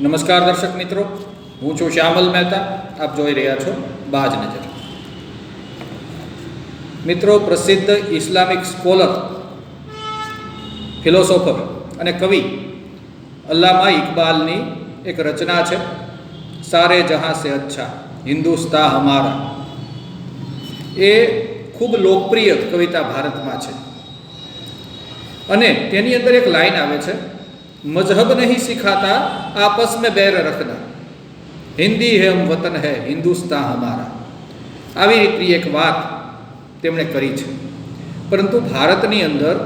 નમસ્કાર દર્શક મિત્રો, હું છું શ્યામલ મહેતા, આપ જોઈ રહ્યા છો બાજ નજર. મિત્રો, પ્રસિદ્ધ ઇસ્લામિક સ્કોલર, ફિલોસોફર અને કવિ અલ્લામા ઇકબાલની એક રચના છે, સારે જહાં સે અચ્છા, હિન્દુસ્તા હમારા. એ ખૂબ લોકપ્રિય કવિતા ભારતમાં છે. અને તેની અંદર એક લાઈન આવે છે મજહબ નહીં સિખાતા આપસ મેં બેર રખના. હિન્દી હે હમ વતન હે હિન્દુસ્તા હમારા. આવી રીતની એક વાત તેમણે કરી છે. પરંતુ ભારતની અંદર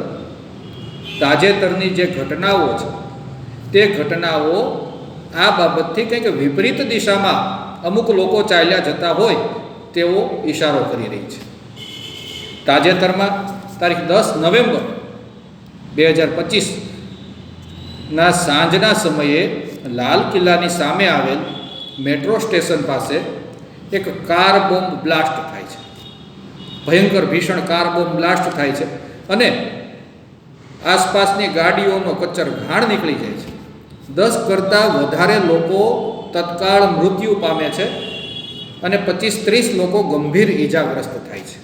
તાજેતરની જે ઘટનાઓ છે, તે ઘટનાઓ આ બાબતથી કંઈક વિપરીત દિશામાં અમુક લોકો ચાલ્યા જતા હોય તેવો ઈશારો કરી રહી છે. તાજેતરમાં તારીખ દસ નવેમ્બર બે હજાર પચીસના સાંજના સમયે લાલ કિલ્લાની સામે આવેલ મેટ્રો સ્ટેશન પાસે એક કાર બોમ્બ બ્લાસ્ટ થાય છે. ભયંકર ભીષણ કાર બોમ્બ બ્લાસ્ટ થાય છે અને આસપાસની ગાડીઓનો કચ્ચર ઘાણ નીકળી જાય છે. દસ કરતાં વધારે લોકો તત્કાળ મૃત્યુ પામે છે અને પચીસ ત્રીસ લોકો ગંભીર ઈજાગ્રસ્ત થાય છે.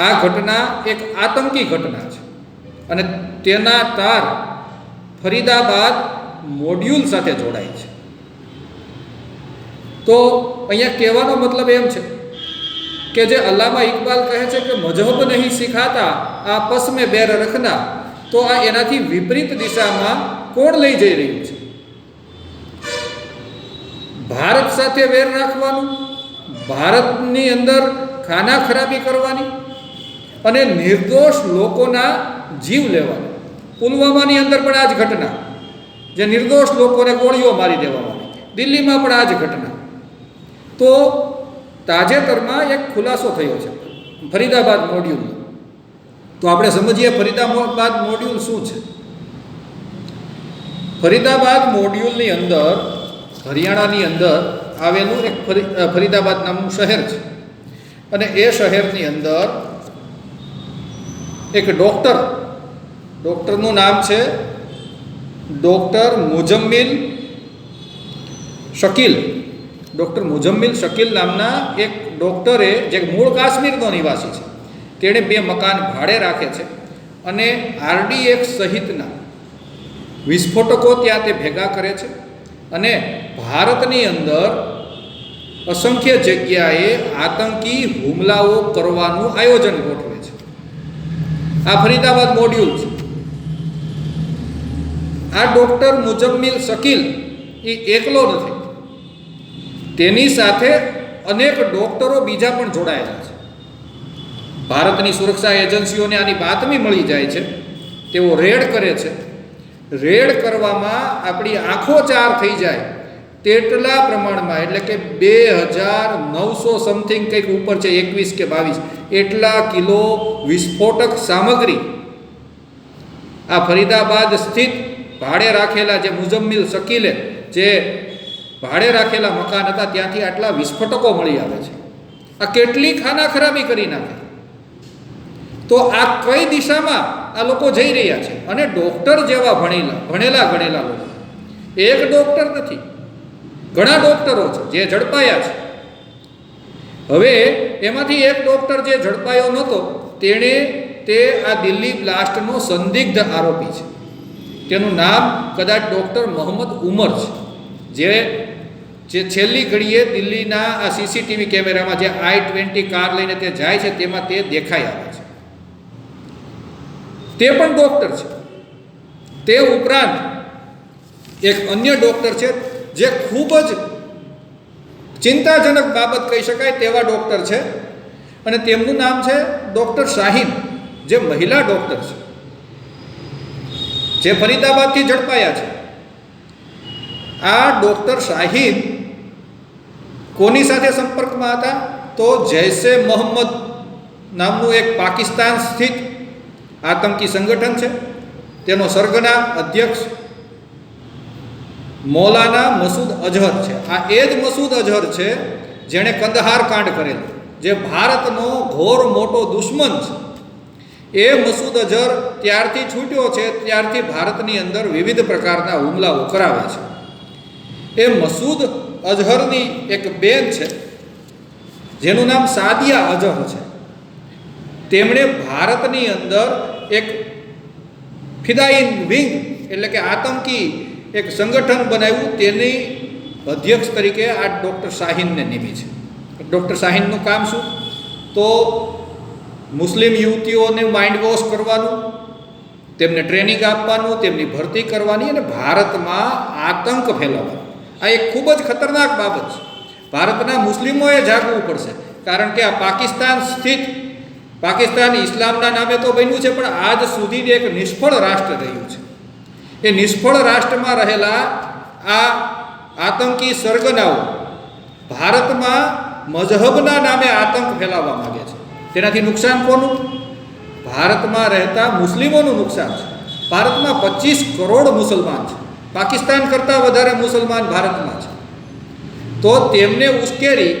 આ ઘટના એક આતંકી ઘટના છે. અને તેના તાર ફરીદાબાદ મોડ્યુલ સાથે જોડાય છે. તો અહીંયા કહેવાનો મતલબ એમ છે કે જે અલ્લામા ઇકબાલ કહે છે કે મજહબ નહીં શીખાતા, આ મેં બેર રખના, તો આ એનાથી વિપરીત દિશામાં કોણ લઈ જઈ રહ્યું છે? ભારત સાથે વેર રાખવાનું, ભારતની અંદર ખાના ખરાબી કરવાની અને નિર્દોષ લોકોના જીવ લેવાનો. પુલવામાની અંદર પણ આ જ ઘટના. જે નિર્દોષ લોકોને ગોળીઓ મારી દેવામાં દિલ્હીમાં પણ આ જ ઘટના. તો તાજેતરમાં એક ખુલાસો થયો છે. ફરીદાબાદ મોડ્યુલ તો આપણે સમજીએ ફરીદાબાદ મોડ્યુલ શું છે? ફરીદાબાદ મોડ્યુલની અંદર, હરિયાણાની અંદર આવેલું એક ફરી ફરીદાબાદ નામનું શહેર છે. અને એ શહેરની અંદર એક ડૉક્ટર ડૉક્ટરનું નામ છે ડૉક્ટર મુજમ્મિલ શકીલ. ડૉક્ટર મુજમ્મિલ શકીલ નામના એક ડૉક્ટરે, જે મૂળ કાશ્મીરનો નિવાસી છે, તેણે બે મકાન ભાડે રાખે છે અને આરડીએક્સ સહિતના વિસ્ફોટકો ત્યાં તે ભેગા કરે છે અને ભારતની અંદર અસંખ્ય જગ્યાએ આતંકી હુમલાઓ કરવાનું આયોજન ગોઠવે છે. આ ફરીદાબાદ મોડ્યુલ છે. આ ડૉક્ટર મુજમ્મિલ શકીલ એ એકલો નથી. તેની સાથે અનેક ડૉક્ટરો બીજા પણ જોડાયેલા છે. ભારતની સુરક્ષા એજન્સીઓને આની બાતમી મળી જાય છે. તેઓ રેડ કરે છે. રેડ કરવામાં આપણી આંખો ચાર થઈ જાય તેટલા પ્રમાણમાં, એટલે કે બે હજાર નવસો સમથિંગ કંઈક ઉપર છે, એકવીસ કે બાવીસ, એટલા કિલો વિસ્ફોટક સામગ્રી આ ફરીદાબાદ સ્થિત ભાડે રાખેલા જે મુજમ્મિલ શકીલે, જે ભાડે રાખેલા મકાન હતા, ત્યાંથી આટલા વિસ્ફોટકો મળી આવે છે. આ કેટલી ખાના ખરાબી કરી નાખે. તો આ કઈ દિશામાં આ લોકો જઈ રહ્યા છે? અને ડૉક્ટર જેવા ભણેલા ભણેલા, ગણેલા લોકો. એક ડૉક્ટર નથી. ઘણા ડૉક્ટરો છે, જે ઝડપાયા છે. હવે એમાંથી એક ડૉક્ટર જે ઝડપાયો નહોતો, તેણે તે આ દિલ્હી બ્લાસ્ટનો સંદિગ્ધ આરોપી છે. તેનું નામ કદાચ ડૉક્ટર મોહમ્મદ ઉમર છે, જે જે છેલ્લી ઘડીએ દિલ્હીના આ સીસીટીવી કેમેરામાં જે આઈ ટ્વેન્ટી કાર લઈને તે જાય છે, તેમાં તે દેખાઈ આવે છે. તે પણ ડૉક્ટર છે. તે ઉપરાંત એક અન્ય ડૉક્ટર છે, જે ખૂબ જ ચિંતાજનક બાબત કહી શકાય તેવા ડૉક્ટર છે. અને તેમનું નામ છે ડૉક્ટર શાહીન, જે મહિલા ડૉક્ટર છે. જે ફરીદાબાદથી ઝડપાયા છે. આ ડૉક્ટર શાહિદ કોની સાથે સંપર્કમાં હતા? તો જૈશે મોહમ્મદ નામનું એક પાકિસ્તાન સ્થિત આતંકી સંગઠન છે. તેનો સરગના અધ્યક્ષ મૌલાના મસૂદ અઝહર છે. આ એ જ મસૂદ અઝહર છે જેણે કંદહાર કાંડ કરેલ. જે ભારતનો ઘોર મોટો દુશ્મન છે. એ મસૂદ અઝહર ત્યારથી છૂટ્યો છે, ત્યારથી ભારતની અંદર વિવિધ પ્રકારના હુમલાઓ કરાવે છે. એ મસૂદ અઝહરની એક બેન છે, જેનું નામ સાદિયા અઝહર છે. તેમણે ભારતની અંદર એક ફિદાઈન વિંગ એટલે કે આતંકી એક સંગઠન બનાવ્યું, તેની અધ્યક્ષ તરીકે આ ડૉક્ટર શાહીનને નિમી છે. ડૉક્ટર શાહીનનું કામ શું? તો મુસ્લિમ યુવતીઓને માઇન્ડ વોશ કરવાનું, તેમને ટ્રેનિંગ આપવાનું, તેમની ભરતી કરવાની અને ભારતમાં આતંક ફેલાવવાનો. આ એક ખૂબ જ ખતરનાક બાબત છે. ભારતના મુસ્લિમોએ જાગવું પડશે. કારણ કે આ પાકિસ્તાન સ્થિત, પાકિસ્તાન ઇસ્લામના નામે તો બન્યું છે, પણ આજ સુધી એક નિષ્ફળ રાષ્ટ્ર રહ્યું છે. એ નિષ્ફળ રાષ્ટ્રમાં રહેલા આ આતંકી સરગનાઓ ભારતમાં મઝહબના નામે આતંક ફેલાવવા માગે છે. તેનાથી નુકસાન કોનું? ભારતમાં રહેતા મુસ્લિમોનું નુકસાન છે. ભારતમાં પચીસ કરોડ મુસલમાન છે. પાકિસ્તાન કરતાં વધારે મુસલમાન ભારતમાં છે. તો તેમને ઉશ્કેરી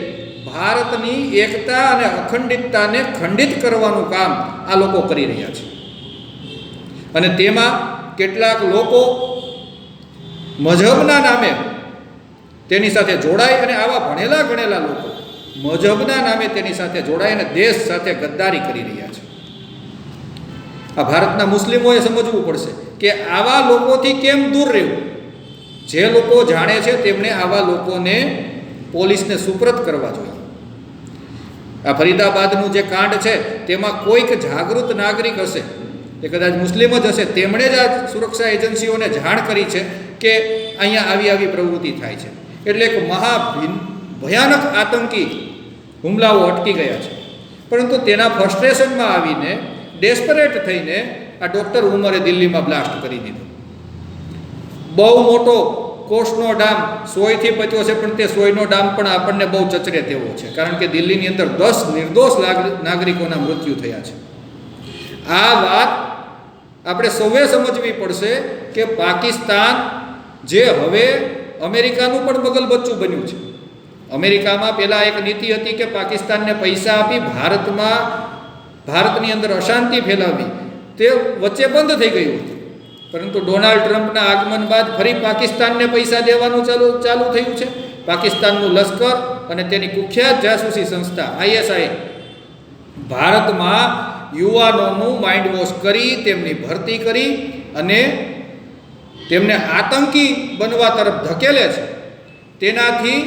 ભારતની એકતા અને અખંડિતતાને ખંડિત કરવાનું કામ આ લોકો કરી રહ્યા છે. અને તેમાં કેટલાક લોકો મઝહબના નામે તેની સાથે જોડાય અને આવા ભણેલા ગણેલા લોકો મઝહબના નામે તેની સાથે જોડાઈને દેશ સાથે ગદ્દારી કરી રહ્યા છે. આ ભારતના મુસ્લિમોએ સમજવું પડશે કે આવા લોકોથી કેમ દૂર રહેવું? જે લોકો જાણે છે તેમણે આવા લોકોને પોલીસને સુપ્રત કરવા જોઈએ. આ ફરીદાબાદનું જે કાંડ છે, તેમાં કોઈક જાગૃત નાગરિક હશે, એ કદાચ મુસ્લિમ જ હશે, તેમણે જ આ સુરક્ષા એજન્સીઓને જાણ કરી છે કે અહીંયા આવી આવી પ્રવૃત્તિ થાય છે. એટલે એક મહા ભયાનક આતંકી હુમલાઓ અટકી ગયા છે. પરંતુ તેના ફ્રસ્ટ્રેશનમાં આવીને ડેસ્પરેટ થઈને આ ડૉક્ટર ઉમરે દિલ્હીમાં બ્લાસ્ટ કરી દીધો. બહુ મોટો કોષનો ડામ સોયથી પચ્યો છે, પણ તે સોયનો ડામ પણ આપણને બહુ ચચરે તેવો છે, કારણ કે દિલ્હીની અંદર દસ નિર્દોષ નાગરિકોના મૃત્યુ થયા છે. આ વાત આપણે સૌએ સમજવી પડશે કે પાકિસ્તાન જે હવે અમેરિકાનું પણ બગલ બચ્ચું બન્યું છે. અમેરિકામાં પહેલાં એક નીતિ હતી કે પાકિસ્તાનને પૈસા આપી ભારતમાં, ભારતની અંદર અશાંતિ ફેલાવી. તે વચ્ચે બંધ થઈ ગયું હતું. પરંતુ ડોનાલ્ડ ટ્રમ્પના આગમન બાદ ફરી પાકિસ્તાનને પૈસા દેવાનું ચાલુ ચાલુ થયું છે. પાકિસ્તાનનું લશ્કર અને તેની કુખ્યાત જાસૂસી સંસ્થા આઈએસઆઈ ભારતમાં યુવાનોનું માઇન્ડ વોશ કરી, તેમની ભરતી કરી અને તેમને આતંકી બનવા તરફ ધકેલે છે. તેનાથી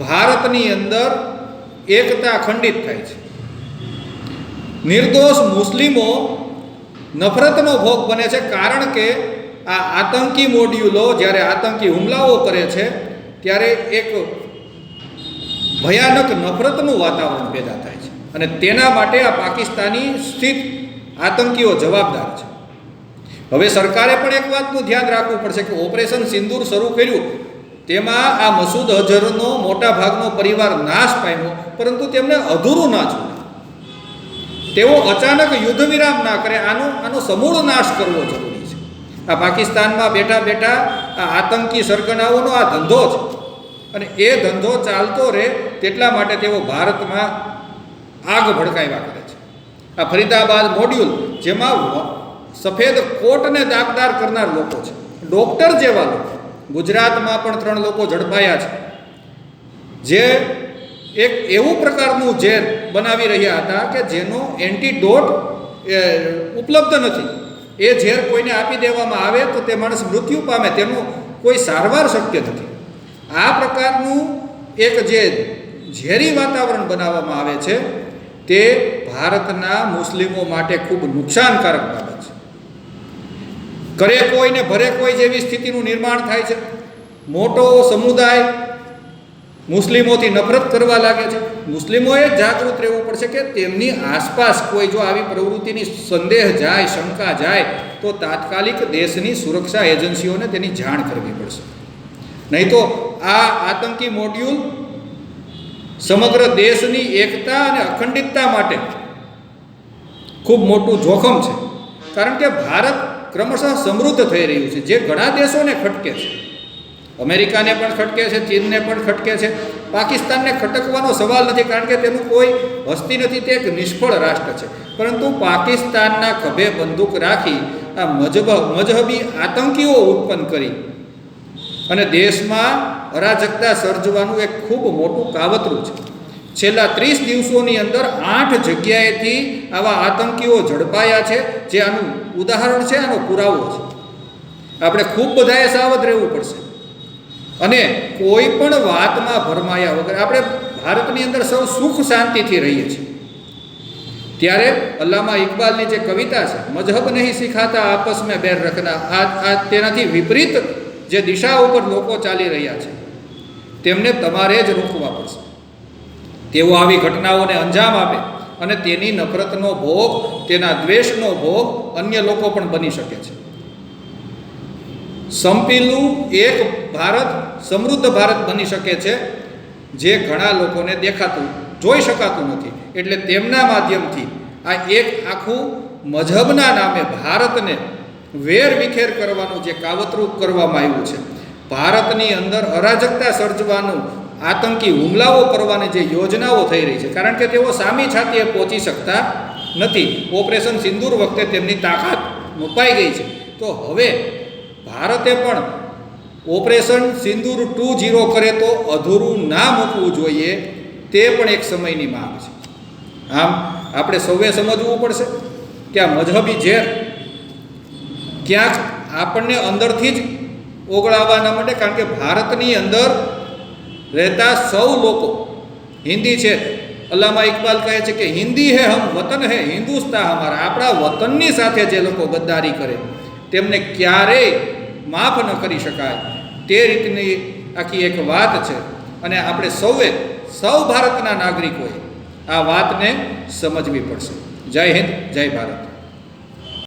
ભારતની અંદર એકતા ખંડિત થાય છે. નિર્દોષ મુસ્લિમો નફરતનો ભોગ બને છે કારણ કે આ આતંકી મોડ્યુલો જ્યારે આતંકી હુમલાઓ કરે છે, ત્યારે એક ભયાનક નફરતનું વાતાવરણ પેદા થાય છે. અને તેના માટે આ પાકિસ્તાની સ્થિત આતંકીઓ જવાબદાર છે. હવે સરકારે પણ એક વાતનું ધ્યાન રાખવું પડશે કે ઓપરેશન સિંદૂર શરૂ કર્યું. તેમાં આ મસૂદ અઝહરનો મોટા ભાગનો પરિવાર નાશ પામ્યો, પરંતુ તેમને અધૂરું ના જોયું તેઓ અચાનક યુદ્ધ વિરામ ના કરે, આનો આનો સમૂળ નાશ કરવો જરૂરી છે. આ પાકિસ્તાનમાં બેઠા બેઠા આ આતંકી સરગનાઓનો આ ધંધો છે. અને એ ધંધો ચાલતો રહે તેટલા માટે તેઓ ભારતમાં આગ ભડકાવ્યા કરે છે. આ ફરીદાબાદ મોડ્યુલ, જેમાં સફેદ કોટને દાગદાર કરનાર લોકો છે. ડોક્ટર જેવા લોકો. ગુજરાતમાં પણ ત્રણ લોકો ઝડપાયા છે. જે એક એવું પ્રકારનું ઝેર બનાવી રહ્યા હતા કે જેનો એન્ટીડોટ ઉપલબ્ધ નથી. એ ઝેર કોઈને આપી દેવામાં આવે તો તે માણસ મૃત્યુ પામે, તેનું કોઈ સારવાર શક્ય નથી. આ પ્રકારનું એક જે ઝેરી વાતાવરણ બનાવવામાં આવે છે, તે ભારતના મુસ્લિમો માટે ખૂબ નુકસાનકારક કરે કોઈ ને ભરે કોઈ જેવી સ્થિતિનું નિર્માણ થાય છે. મોટો સમુદાય મુસ્લિમોથી નફરત કરવા લાગે છે. મુસ્લિમોએ જાગૃત રહેવું પડશે કે તેમની આસપાસ કોઈ જો આવી પ્રવૃત્તિની સંદેહ જાય, શંકા જાય, તો તાત્કાલિક દેશની સુરક્ષા એજન્સીઓને તેની જાણ કરવી પડશે. નહીં તો આ આતંકી મોડ્યુલ સમગ્ર દેશની એકતા અને અખંડિતતા માટે ખૂબ મોટું જોખમ છે. કારણ કે ભારત ક્રમશઃ સમૃદ્ધ થઈ રહ્યું છે. જે ઘણા દેશોને ખટકે છે. અમેરિકાને પણ ખટકે છે, ચીનને પણ ખટકે છે. પાકિસ્તાનને ખટકવાનો સવાલ નથી, કારણ કે તેનું કોઈ હસ્તી નથી, તે એક નિષ્ફળ રાષ્ટ્ર છે. પરંતુ પાકિસ્તાનના ખભે બંદૂક રાખી આ મજબ, મજહબી આતંકીઓ ઉત્પન્ન કરી. અને દેશમાં અરાજકતા સર્જવાનું એક ખૂબ મોટું કાવતરું છે. છેલ્લા ત્રીસ દિવસોની અંદર આઠ જગ્યાએથી આવા આતંકીઓ ઝડપાયા છે, જે આનું ઉદાહરણ છે, આનો પુરાવો છે. આપણે ખૂબ બધાએ સાવધ રહેવું પડશે. અને કોઈ પણ વાતમાં ભરમાયા વગર, આપણે ભારતની અંદર સૌ સુખ શાંતિથી રહીએ છીએ. ત્યારે અલ્લામા ઇકબાલની જે કવિતા છે મજહબ નહીં શીખાતા, આપસ મેં બેર રખના આ આ તેનાથી વિપરીત જે દિશા ઉપર લોકો ચાલી રહ્યા છે, તેમને તમારે જ રોકવા પડશે. તેઓ આવી ઘટનાઓને અંજામ આપે. અને તેની નફરતનો ભોગ, તેના દ્વેષનો ભોગ અન્ય લોકો પણ બની શકે છે. સંપીલું એક ભારત, સમૃદ્ધ ભારત બની શકે છે, જે ઘણા લોકોને દેખાતું, જોઈ શકાતું નથી. એટલે તેમના માધ્યમથી આ એક આખું મજહબના નામે ભારતને વેર વિખેર કરવાનું જે કાવતરું કરવામાં આવ્યું છે. ભારતની અંદર અરાજકતા સર્જવાનું આતંકી હુમલાઓ કરવાની જે યોજનાઓ થઈ રહી છે, કારણ કે તેઓ સામી છાતીએ પહોંચી શકતા નથી. ઓપરેશન સિંદૂર વખતે તેમની તાકાત મુકાઈ ગઈ છે. તો હવે ભારતે પણ ઓપરેશન સિંદૂર ટુ ઝીરો કરે તો અધૂરું ના મૂકવું જોઈએ, તે પણ એક સમયની માંગ છે. આમ આપણે સૌએ સમજવું પડશે કે આ મજહબી ઝેર ક્યાંક આપણને અંદરથી જ ઓગળાવવાના માટે કારણ કે ભારતની અંદર રહેતા સૌ લોકો. હિન્દી છે. અલ્લામા ઇકબાલ કહે છે કે હિન્દી હે હમ વતન હે હિન્દુસ્તા અમારા આપણા વતનની સાથે જે લોકો ગદ્દારી કરે, તેમને ક્યારેય માફ ન કરી શકાય. તે રીતની આખી એક વાત છે. અને આપણે સૌએ, સૌ ભારતના નાગરિકોએ આ વાતને સમજવી પડશે. જય હિન્દ, જય ભારત.